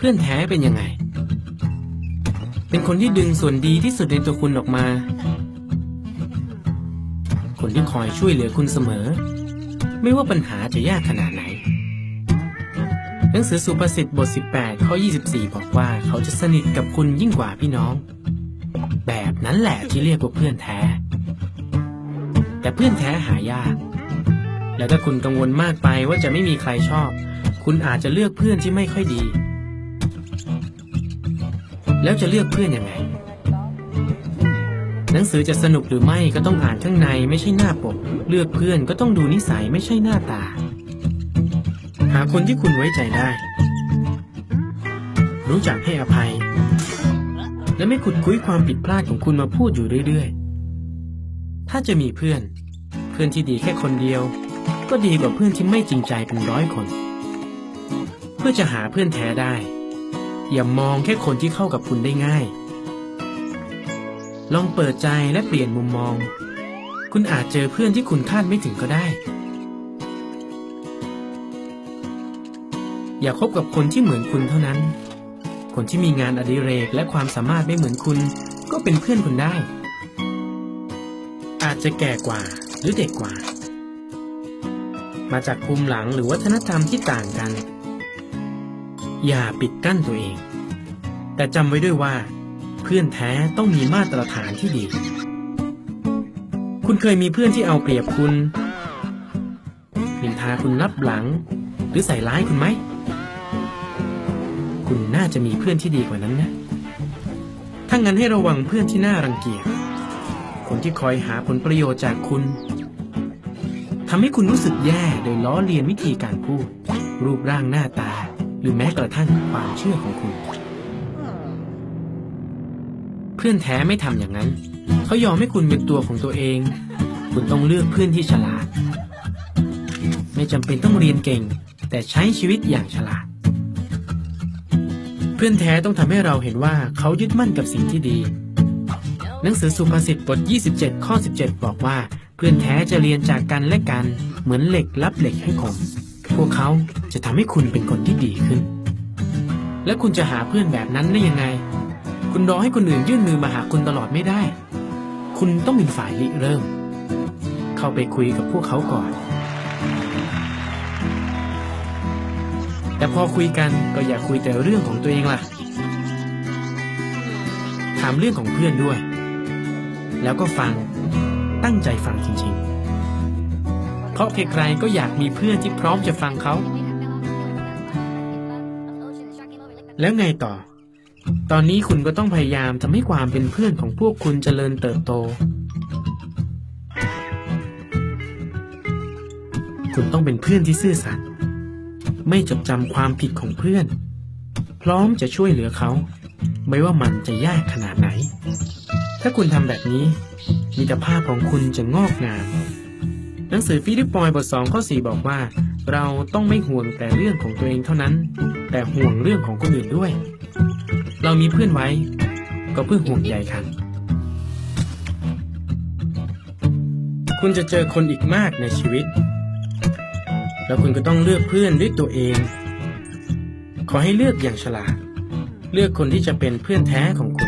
เพื่อนแท้เป็นยังไง เป็นคนที่ดึงส่วนดีที่สุดในตัวคุณออกมา คนที่คอยช่วยเหลือคุณเสมอ ไม่ว่าปัญหาจะยากขนาดไหน หนังสือสุภาษิตบท 18 ข้อ 24 บอกว่าเขาจะสนิทกับคุณยิ่งกว่าพี่น้อง แบบนั้นแหละที่เรียกว่าเพื่อนแท้ แต่เพื่อนแท้หายาก แล้วถ้าคุณกังวลมากไปว่าจะไม่มีใครชอบ คุณอาจจะเลือกเพื่อนที่ไม่ค่อยดี แล้วจะเลือกเพื่อนยังไง หนังสือจะสนุกหรือไม่ก็ต้องอ่านข้างในไม่ใช่หน้าปก เลือกเพื่อนก็ต้องดูนิสัยไม่ใช่หน้าตา หาคนที่คุณไว้ใจได้ รู้จักให้อภัย และไม่ขุดคุยความผิดพลาดของคุณมาพูดอยู่เรื่อยๆ ถ้าจะมีเพื่อน เพื่อนที่ดีแค่คนเดียว ก็ดีกว่าเพื่อนที่ไม่จริงใจเป็นร้อยคน เพื่อจะหาเพื่อนแท้ได้ อย่ามองแค่คนที่เข้ากับคุณได้ง่าย ลองเปิดใจและเปลี่ยนมุมมอง คุณอาจเจอเพื่อนที่คุณคาดไม่ถึงก็ได้ อย่าคบกับคนที่เหมือนคุณเท่านั้น คนที่มีงานอดิเรกและความสามารถไม่เหมือนคุณ ก็เป็นเพื่อนคุณได้ อาจจะแก่กว่าหรือเด็กกว่า มาจากภูมิหลังหรือวัฒนธรรมที่ต่างกัน อย่าปิดกั้นตัวเอง แต่จำไว้ด้วยว่า เพื่อนแท้ต้องมีมาตรฐานที่ดี คุณเคยมีเพื่อนที่เอาเปรียบคุณนินทาคุณลับหลัง หรือใส่ร้ายคุณไหม คุณน่าจะมีเพื่อนที่ดีกว่านั้นนะถ้างั้นให้ระวังเพื่อนที่น่ารังเกียจ คนที่คอยหาผลประโยชน์จากคุณทำให้คุณรู้สึกแย่โดยล้อเลียนวิธีการพูด รูปร่างหน้าตา หรือแม้กระทั่งความเชื่อของคุณ เพื่อนแท้ไม่ทำอย่างนั้น เขายอมให้คุณเป็นตัวของตัวเอง คุณต้องเลือกเพื่อนที่ฉลาด ไม่จำเป็นต้องเรียนเก่ง แต่ใช้ชีวิตอย่างฉลาด เพื่อนแท้ต้องทำให้เราเห็นว่าเขายึดมั่นกับสิ่งที่ดี หนังสือสุภาษิตบท 27 ข้อ 17 บอกว่า เพื่อนแท้จะเรียนจากกันและกัน เหมือนเหล็กรับเหล็กให้คม พวกเขาจะทำให้คุณเป็นคนที่ดีขึ้น และคุณจะหาเพื่อนแบบนั้นได้ยังไง คุณรอให้คนอื่นยื่นมือมาหาคุณตลอดไม่ได้ คุณต้องเป็นฝ่ายริเริ่ม เข้าไปคุยกับพวกเขาก่อน แต่พอคุยกันก็อย่าคุยแต่เรื่องของตัวเองล่ะ ถามเรื่องของเพื่อนด้วย แล้วก็ฟังตั้งใจฟังจริงๆ เพราะใครๆก็อยากมีเพื่อนที่พร้อมจะฟังเขา แล้วไงต่อ ตอนนี้คุณก็ต้องพยายามทำให้ความเป็นเพื่อนของพวกคุณเจริญเติบโต คุณต้องเป็นเพื่อนที่ซื่อสัตย์ไม่จดจำความผิดของเพื่อน พร้อมจะช่วยเหลือเขา ไม่ว่ามันจะยากขนาดไหน ถ้าคุณทำแบบนี้มิตรภาพของคุณจะงอกงาม หนังสือฟิลิปปอยบท 2 ข้อ 4 บอกว่า เราต้องไม่ห่วงแต่เรื่องของตัวเองเท่านั้น แต่ห่วงเรื่องของคนอื่นด้วย เรามีเพื่อนไว้ ก็เพื่อห่วงใยกันคุณจะเจอคนอีกมากในชีวิต แล้วคุณก็ต้องเลือกเพื่อนด้วยตัวเอง ขอให้เลือกอย่างฉลาด เลือกคนที่จะเป็นเพื่อนแท้ของคุณ